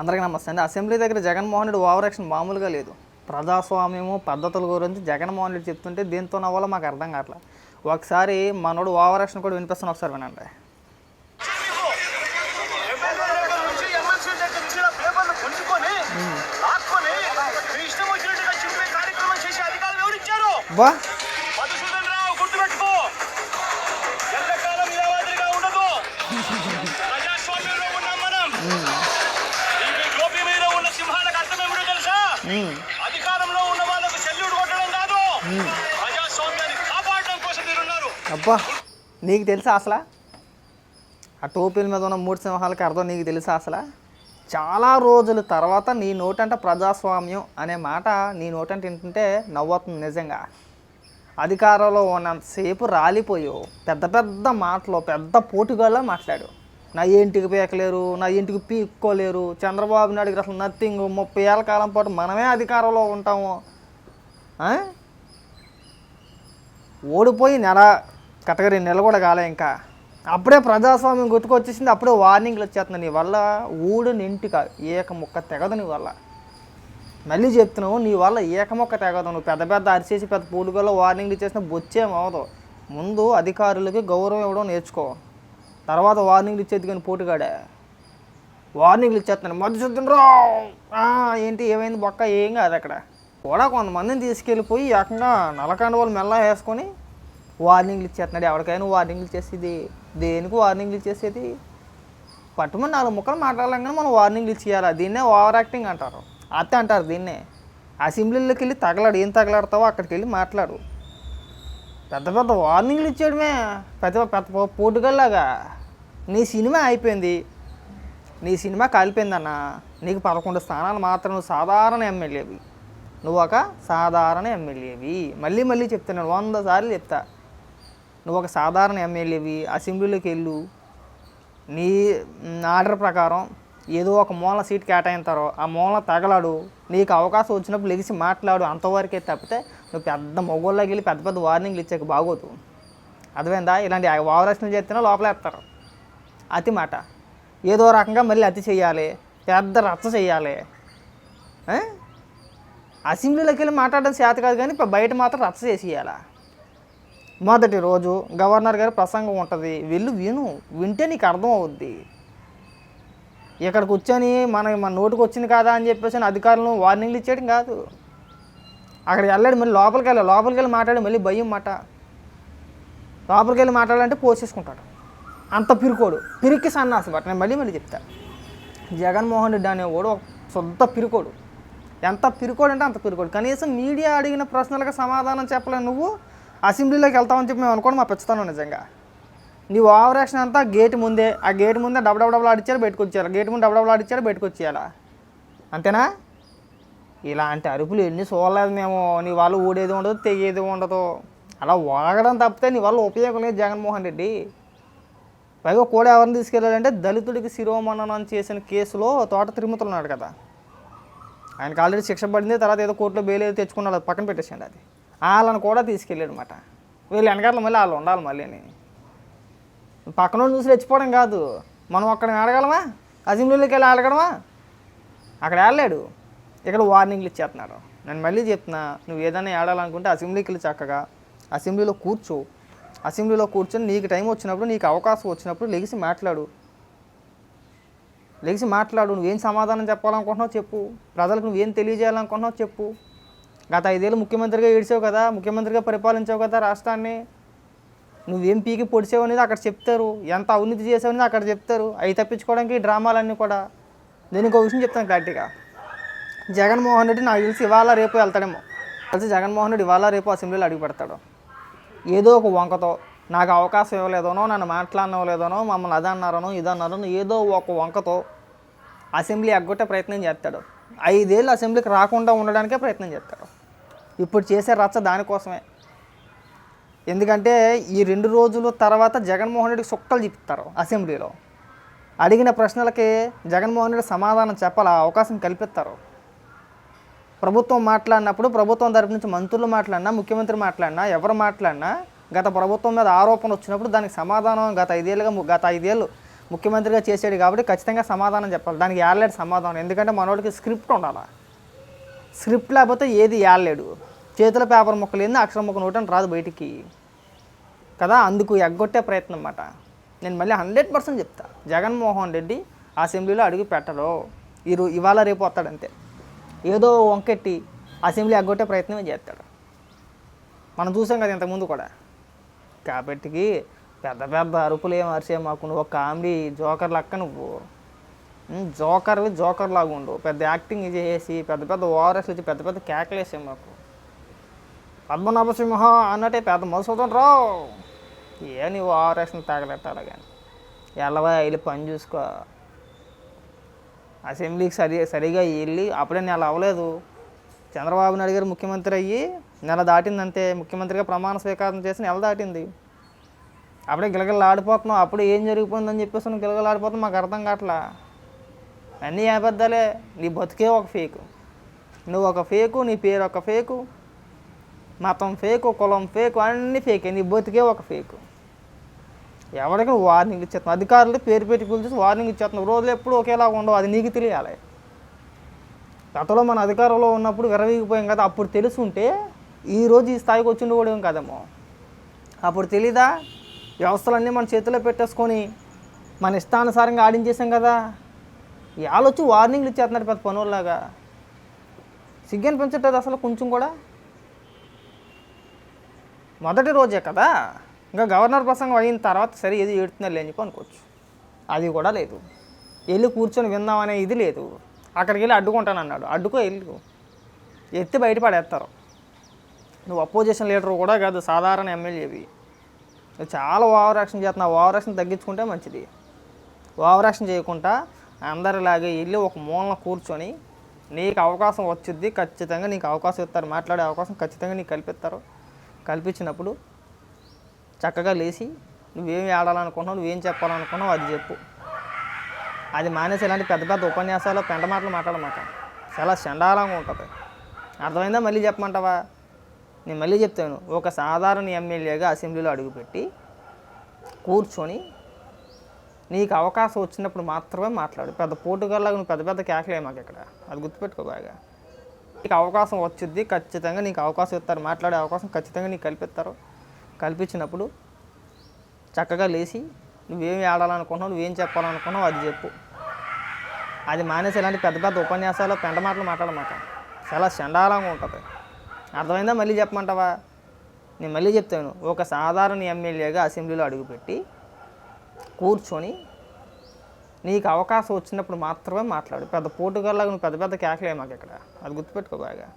అందరికీ నమస్తే అండి. అసెంబ్లీ దగ్గర జగన్మోహన్ రెడ్డి ఓవర్ యాక్షన్ మామూలుగా లేదు. ప్రజాస్వామ్యము పద్ధతుల గురించి జగన్మోహన్ రెడ్డి చెప్తుంటే దీంతో నవ్వాలో మాకు అర్థం కావట్లేదు. ఒకసారి మనోడు ఓవర్ యాక్షన్ కూడా వినిపిస్తాను ఒకసారి వినండి. ఎమ్మెల్యే అధికారంలో ఉన్న వాళ్ళకు సెల్యూట్ కొట్టడం కాదు. ప్రజాస్వామ్యాన్ని కాపాడడం కోసం మీరున్నారు అబ్బా నీకు తెలుసా అసలు? ఆ టోపీల మీద ఉన్న మూడు సింహాలకి అర్థం నీకు తెలుసా అసలు? చాలా రోజుల తర్వాత నీ నోటంట ప్రజాస్వామ్యం అనే మాట నీ నోటంట వింటుంటే నవ్వుతుంది నిజంగా. అధికారంలో ఉన్నంతసేపు రాలిపోయావు. పెద్ద పెద్ద మాటలు పెద్ద పోటుగాళ్ళ మాట్లాడు నా ఇంటికి పీకలేరు నా ఇంటికి పీక్కోలేరు చంద్రబాబు నాయుడుకి అసలు నథింగ్ ముప్పై ఏళ్ళ కాలం పాటు మనమే అధికారంలో ఉంటాము. ఓడిపోయి నెల కట్టగా నెల కూడా కాలే ఇంకా. అప్పుడే ప్రజాస్వామ్యం గుర్తుకొచ్చేసింది అప్పుడే వార్నింగ్లు వచ్చేస్తున్నాయి నీ వల్ల ఊడు నింటిక ఏక ముక్క తెగదు నీ వల్ల. మళ్ళీ చెప్తున్నావు నీ వల్ల ఏకమొక్క తెగదు నువ్వు పెద్ద పెద్ద అరిచేసి పెద్ద పూలుగల్లో వార్నింగ్లు ఇచ్చేసిన బొచ్చేమవదు ముందు అధికారులకి గౌరవం ఇవ్వడం నేర్చుకో. తర్వాత వార్నింగ్లు ఇచ్చేది కానీ పోటుగాడే. వార్నింగ్లు ఇచ్చేస్తున్నాను మధ్య రావు ఏంటి ఏమైంది బొక్క? ఏం కాదు అక్కడ. కూడా కొంతమందిని తీసుకెళ్ళిపోయి ఏకంగా నలకండ వాళ్ళు మెల్ల వేసుకొని వార్నింగ్లు ఇచ్చేస్తున్నాడు. ఎవరికైనా వార్నింగ్లు ఇచ్చేసేది. దేనికి వార్నింగ్లు ఇచ్చేసేది? పట్టుమని నాలుగు ముక్కలు మాట్లాడాలి కానీ మనం వార్నింగ్లు ఇచ్చేయాలి. దీన్నే ఓవర్ యాక్టింగ్ అంటారు. అత్తే అంటారు దీన్నే. అసెంబ్లీలోకి వెళ్ళి తగలాడు. ఏం తగలాడతావో అక్కడికి వెళ్ళి మాట్లాడు. పెద్ద పెద్ద వార్నింగ్లు ఇచ్చేయడమే. పెద్ద పెద్ద పోటుగల్లాగా నీ సినిమా అయిపోయింది. నీ సినిమా కాలిపోయిందన్న నీకు పదకొండు స్థానాలు మాత్రం నువ్వు సాధారణ ఎమ్మెల్యేవి. నువ్వు ఒక సాధారణ ఎమ్మెల్యేవి. మళ్ళీ మళ్ళీ చెప్తాను వంద సార్లు చెప్తా. నువ్వు ఒక సాధారణ ఎమ్మెల్యేవి అసెంబ్లీలోకి వెళ్ళు. నీ ఆర్డర్ ప్రకారం ఏదో ఒక మూల సీట్ కేటాయింతారో ఆ మూల తగలాడు. నీకు అవకాశం వచ్చినప్పుడు లెగిసి మాట్లాడు అంతవరకే తప్పితే నువ్వు పెద్ద మొగోళ్ళకి వెళ్ళి పెద్ద పెద్ద వార్నింగ్లు ఇచ్చాక బాగోదు. అర్థమైందా? ఇలాంటి వావరక్షణలు చేస్తేనే లోపలేస్తారు అతి మాట. ఏదో రకంగా మళ్ళీ అతి చేయాలి పెద్ద రచ్చ చేయాలి. అసెంబ్లీలోకి వెళ్ళి మాట్లాడడం చేత కాదు కానీ ఇప్పుడు బయట మాత్రం రచ్చ చేసేయాలా? మొదటి రోజు గవర్నర్ గారి ప్రసంగం ఉంటుంది వెళ్ళు విను వింటే నీకు అర్థం అవుద్ది. ఇక్కడ కూర్చొని మన మన నోటికి వచ్చింది కదా అని చెప్పేసి అధికారులను వార్నింగ్లు ఇచ్చేయడం కాదు. అక్కడికి వెళ్ళాడు మళ్ళీ లోపలికి వెళ్ళాలి లోపలికి వెళ్ళి మాట్లాడి మళ్ళీ భయం మాట. లోపలికి వెళ్ళి మాట్లాడాలంటే పోసేసుకుంటాడు. అంత పిరుకోడు. పిరికి సన్నాసి బట్ నేను మళ్ళీ మళ్ళీ చెప్తా. జగన్మోహన్ రెడ్డి అనేవాడు ఒక శుద్ధ పిరుకోడు. ఎంత పిరుకోడు అంటే అంత పిరుకోడు. కనీసం మీడియా అడిగిన ప్రశ్నలకు సమాధానం చెప్పలేను నువ్వు అసెంబ్లీలోకి వెళ్తామని చెప్పి మేము అనుకోండి మా పెంచుతాను నిజంగా. నీ ఓవర్ అంతా గేట్ ముందే ఆ గేట్ ముందే డబ్బు డబ్బు డబ్బులు ఆడిచ్చారు బయటకు గేట్ ముందు డబ్బు డబ్బులు ఆడిచ్చారు బయటకు వచ్చేయాలా అంతేనా? ఇలాంటి అరుపులు ఎన్ని చూడలేదు మేము. నీ వాళ్ళు ఊడేది ఉండదు తెగేది ఉండదు. అలా వాగడం తప్పితే నీ వాళ్ళు ఉపయోగం లేదు జగన్మోహన్ రెడ్డి. పైగా కూడా ఎవరిని తీసుకెళ్ళాలంటే దళితుడికి శిరోమననం చేసిన కేసులో తోట తిరుమతులు ఉన్నాడు కదా. ఆయనకు ఆల్రెడీ శిక్ష పడింది తర్వాత ఏదో కోర్టులో బెయిల్ ఏదో తెచ్చుకున్నాడు అది పక్కన పెట్టేసాడు అది. వాళ్ళని కూడా తీసుకెళ్ళాడు అనమాట వీళ్ళు వెనకాల మళ్ళీ వాళ్ళు ఉండాలి మళ్ళీ పక్కన చూసి రెచ్చిపోవడం కాదు. మనం అక్కడ ఆడగలమా అసెంబ్లీలోకి వెళ్ళి ఆడగలమా అక్కడ వెళ్ళాడు ఇక్కడ వార్నింగ్లు ఇచ్చేస్తున్నారు నేను మళ్ళీ చెప్తున్నా నువ్వు ఏదైనా ఆడాలనుకుంటే అసెంబ్లీకి వెళ్ళి చక్కగా అసెంబ్లీలో కూర్చో. అసెంబ్లీలో కూర్చొని నీకు టైం వచ్చినప్పుడు నీకు అవకాశం వచ్చినప్పుడు లెగిసి మాట్లాడు. లెగిసి మాట్లాడు. నువ్వేం సమాధానం చెప్పాలనుకుంటున్నావు చెప్పు. ప్రజలకు నువ్వేం తెలియజేయాలనుకుంటున్నావు చెప్పు. గత ఐదేళ్ళు ముఖ్యమంత్రిగా ఏడ్చావు కదా ముఖ్యమంత్రిగా పరిపాలించావు కదా రాష్ట్రాన్ని. నువ్వేం పీకి పొడిచావు అనేది అక్కడ చెప్తారు. ఎంత అవినీతి చేసావు అనేది అక్కడ చెప్తారు. అవి తప్పించుకోవడానికి ఈ డ్రామాలన్నీ కూడా. నేను ఇంకో విషయం చెప్తాను క్లారిటీగా. జగన్మోహన్ రెడ్డి నాకు తెలిసి ఇవాళ రేపు వెళ్తాడేమో. కలిసి జగన్మోహన్ రెడ్డి ఇవాళ రేపు అసెంబ్లీలో అడుగు పెడతాడు ఏదో ఒక వంకతో నాకు అవకాశం ఇవ్వలేదనో నన్ను మాట్లాడనివ్వలేదనో మమ్మల్ని అది అన్నారనో ఇది ఏదో ఒక వంకతో అసెంబ్లీ ఎగ్గొట్టే ప్రయత్నం చేస్తాడు. ఐదేళ్ళు అసెంబ్లీకి రాకుండా ఉండడానికే ప్రయత్నం చేస్తాడు. ఇప్పుడు చేసే రచ్చ దానికోసమే. ఎందుకంటే ఈ రెండు రోజుల తర్వాత జగన్మోహన్ రెడ్డికి సుక్కలు చెప్తారు అసెంబ్లీలో. అడిగిన ప్రశ్నలకి జగన్మోహన్ రెడ్డి సమాధానం చెప్పాలి అవకాశం కల్పిస్తారు. ప్రభుత్వం మాట్లాడినప్పుడు ప్రభుత్వం తరపు నుంచి మంత్రులు మాట్లాడినా ముఖ్యమంత్రి మాట్లాడినా ఎవరు మాట్లాడినా గత ప్రభుత్వం మీద ఆరోపణ వచ్చినప్పుడు దానికి సమాధానం గత ఐదేళ్ళుగా గత ఐదేళ్ళు ముఖ్యమంత్రిగా చేసాడు కాబట్టి ఖచ్చితంగా సమాధానం చెప్పాలి. దానికి ఏడలేడు సమాధానం. ఎందుకంటే మనోడికి స్క్రిప్ట్ ఉండాలి? స్క్రిప్ట్ లేకపోతే ఏది ఏడలేడు చేతుల పేపర్ ముక్కలు ఏంది? అక్షరం ముక్క నోటని రాదు బయటికి. కదా? అందుకు ఎగ్గొట్టే ప్రయత్నం అన్నమాట. నేను మళ్ళీ హండ్రెడ్ పర్సెంట్ చెప్తా. జగన్మోహన్ రెడ్డి అసెంబ్లీలో అడుగు పెట్టడు ఈరో ఇవాళ రేపు వస్తాడంతే ఏదో వంకెట్టి అసెంబ్లీ అగ్గొట్టే ప్రయత్నమే చేస్తాడు. మనం చూసాం కదా ఇంతకుముందు కూడా. కాబట్టికి పెద్ద పెద్ద అరుపులు ఏం అరిసేం మాకుండా ఒక కామెడీ జోకర్ లక్క నువ్వు. జోకర్ జోకర్వి జోకర్ లాగా ఉండు. పెద్ద యాక్టింగ్ చేసి పెద్ద పెద్ద ఓఆర్ఎస్ వచ్చి పెద్ద పెద్ద కేకలేసాం మాకు. పద్మనాభ సింహ అన్నట్టే పెద్ద మధుసూదన్ రావు. ఏ నువ్వు ఓఆర్ఎస్ని తాగలెట్టాలి కానీ. ఎల్లవా వెళ్ళి పని చూసుకో. అసెంబ్లీకి సరి సరిగా వెళ్ళి అప్పుడే నెల అవ్వలేదు. చంద్రబాబు నాయుడు గారు ముఖ్యమంత్రి అయ్యి నెల దాటిందంతే ముఖ్యమంత్రిగా ప్రమాణ స్వీకారం చేసి నెల దాటింది. అప్పుడే గిలగలాడిపోతున్నాం అప్పుడు ఏం జరిగిపోయిందని చెప్పేసి నువ్వు గిలగలు మాకు అర్థం కావట్లా. అన్నీ అబద్ధాలే నీ బతుకే ఒక ఫేకు. నువ్వు ఒక ఫేకు నీ పేరు ఒక ఫేకు మతం ఫేకు కులం ఫేకు అన్నీ ఫేకే. నీ బతికే ఒక ఫేకు. ఎవరికి వార్నింగ్ ఇచ్చేస్తున్నావు? అధికారులు పేరు పెట్టి పిలిచేసి వార్నింగ్ ఇచ్చేస్తున్నావు. రోజులు ఎప్పుడు ఒకేలా ఉండవు. అది నీకు తెలియాలి. గతంలో మన అధికారంలో ఉన్నప్పుడు విరవీగిపోయాం కదా. అప్పుడు తెలుసుంటే ఈ రోజు ఈ స్థాయికి వచ్చి ఉండకూడదు ఏం కదేమో. అప్పుడు తెలీదా? వ్యవస్థలన్నీ మన చేతిలో పెట్టేసుకొని మన ఇష్టానుసారంగా ఆడించేసాం కదా. ఇవాళ వచ్చి వార్నింగ్లు ఇచ్చేస్తున్నారు పెద్ద పనుల్లాగా. సిగ్గని పెంచట్లేదు అసలు కొంచెం కూడా. మొదటి రోజే కదా? ఇంకా గవర్నర్ ప్రసంగం అయిన తర్వాత సరే ఏది ఏడుతున్నారు లేని చెప్పి అనుకోవచ్చు. అది కూడా లేదు. వెళ్ళి కూర్చొని విందామనే ఇది లేదు. అక్కడికి వెళ్ళి అడ్డుకుంటాను అన్నాడు. అడ్డుకో వెళ్ళు. ఎత్తి బయటపడేస్తారు. నువ్వు అపోజిషన్ లీడర్ కూడా కాదు సాధారణ ఎమ్మెల్యేవి. చాలా ఓవర్ యాక్షన్ చేస్తున్నావు. ఓవర్ యాక్షన్ తగ్గించుకుంటే మంచిది. ఓవర్ యాక్షన్ చేయకుండా అందరిలాగే వెళ్ళి ఒక మూలన కూర్చొని నీకు అవకాశం వచ్చిద్ది ఖచ్చితంగా నీకు అవకాశం ఇస్తారు. మాట్లాడే అవకాశం ఖచ్చితంగా నీకు కల్పిస్తారు. కల్పించినప్పుడు చక్కగా లేచి నువ్వేం ఆడాలనుకుంటున్నావు నువ్వేం చెప్పాలనుకున్నావు అది చెప్పు. అది మానేసి ఇలాంటి పెద్ద పెద్ద ఉపన్యాసాలు పెంట మాటలు మాట్లాడమాట. చాలా చండాలంగా ఉంటుంది. అర్థమైందా? మళ్ళీ చెప్పమంటావా? నేను మళ్ళీ చెప్తాను. ఒక సాధారణ ఎమ్మెల్యేగా అసెంబ్లీలో అడుగుపెట్టి కూర్చొని నీకు అవకాశం వచ్చినప్పుడు మాత్రమే మాట్లాడు. పెద్ద పోటుగాళ్ళగా నువ్వు పెద్ద పెద్ద కేకలే మాకు ఇక్కడ. అది గుర్తుపెట్టుకో బాగా. నీకు అవకాశం వచ్చింది ఖచ్చితంగా నీకు అవకాశం ఇస్తారు. మాట్లాడే అవకాశం ఖచ్చితంగా నీకు కల్పిస్తారు. కల్పించినప్పుడు చక్కగా లేచి నువ్వేం ఆడాలనుకుంటున్నావు? నువ్వేం చెప్పాలనుకున్నావు అది చెప్పు. అది మానేసి ఇలాంటి పెద్ద పెద్ద ఉపన్యాసాలు పెంట మాటలు మాట్లాడమాట చాలా చండాలంగా ఉంటుంది. అర్థమైందా? మళ్ళీ చెప్పమంటావా? నేను మళ్ళీ చెప్తాను. ఒక సాధారణ ఎమ్మెల్యేగా అసెంబ్లీలో అడుగుపెట్టి కూర్చొని నీకు అవకాశం వచ్చినప్పుడు మాత్రమే మాట్లాడు. పెద్ద పోటుగాళ్ళగా నువ్వు పెద్ద పెద్ద కేకలే మాకు ఇక్కడ. అది గుర్తుపెట్టుకో బాగా.